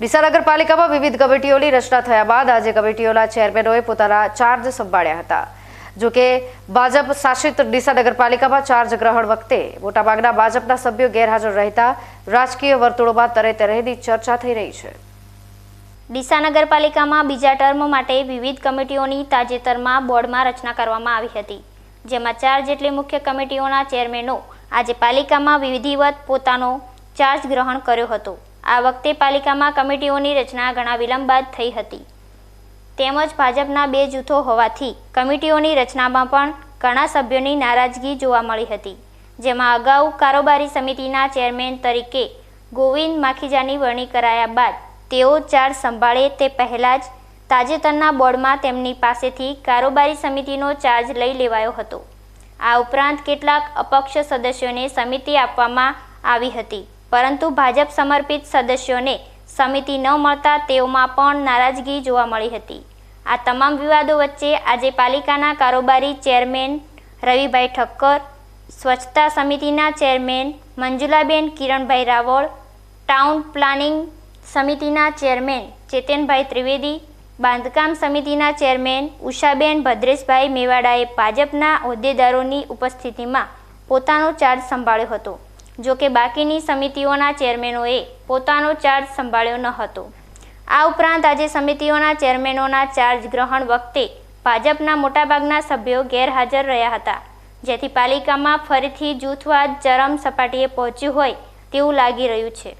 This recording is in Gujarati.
ડીસા નગરપાલિકામાં વિવિધ કમિટીઓની રચના થયા બાદ આજે કમિટીઓના ચેરમેનોએ પોતાના ચાર્જ સંભાળ્યા હતા. જોકે ભાજપ શાસિત ડીસા નગરપાલિકામાં ચાર્જ ગ્રહણ વખતે મોટાભાગના ભાજપના સભ્યો ગેરહાજર રહેતા રાજકીય વર્તુળોમાં તરે તરહની ચર્ચા થઈ રહી છે. ડીસા નગરપાલિકામાં બીજા ટર્મ માટે વિવિધ કમિટીઓની તાજેતરમાં બોર્ડમાં રચના કરવામાં આવી હતી. જેમાં ચાર જેટલી મુખ્ય કમિટીઓના ચેરમેનો આજે પાલિકામાં વિધિવત પોતાનો ચાર્જ ગ્રહણ કર્યો હતો. આ વખતે પાલિકામાં કમિટીઓની રચના ઘણા વિલંબ બાદ થઈ હતી. તેમજ ભાજપના બે જૂથો હોવાથી કમિટીઓની રચનામાં પણ ઘણા સભ્યોની નારાજગી જોવા મળી હતી, જેમાં અગાઉ કારોબારી સમિતિના ચેરમેન તરીકે ગોવિંદ માખીજાની વરણી કરાયા બાદ તેઓ ચાર્જ સંભાળે તે પહેલાં જ તાજેતરના બોર્ડમાં તેમની પાસેથી કારોબારી સમિતિનો ચાર્જ લઈ લેવાયો હતો. આ ઉપરાંત કેટલાક અપક્ષ સદસ્યોને સમિતિ આપવામાં આવી હતી. પરંતુ ભાજપ સમર્પિત સદસ્યોને સમિતિ ન મળતા તેઓમાં પણ નારાજગી જોવા મળી હતી. આ તમામ વિવાદો વચ્ચે આજે પાલિકાના કારોબારી ચેરમેન રવિભાઈ ઠક્કર, સ્વચ્છતા સમિતિના chairman Manjulaben Kiranbhai Raval, town planning સમિતિના ચેરમેન ચેતનભાઈ ત્રિવેદી, બાંધકામ સમિતિના ચેરમેન ઉષાબેન ભદ્રેશભાઈ મેવાડાએ ભાજપના હોદ્દેદારોની ઉપસ્થિતિમાં પોતાનો ચાર્જ સંભાળ્યો હતો. જો કે બાકીની સમિતિઓના ચેરમેનોએ પોતાનો ચાર્જ સંભાળ્યો ન હતો. આ ઉપરાંત આજે સમિતિઓના ચેરમેનોના ચાર્જ ગ્રહણ વખતે ભાજપના મોટાભાગના સભ્યો ગેરહાજર રહ્યા હતા. જેથી પાલિકામાં ફરીથી જૂથવાદ ચરમ સપાટીએ પહોંચ્યું હોય તેવું લાગી રહ્યું છે.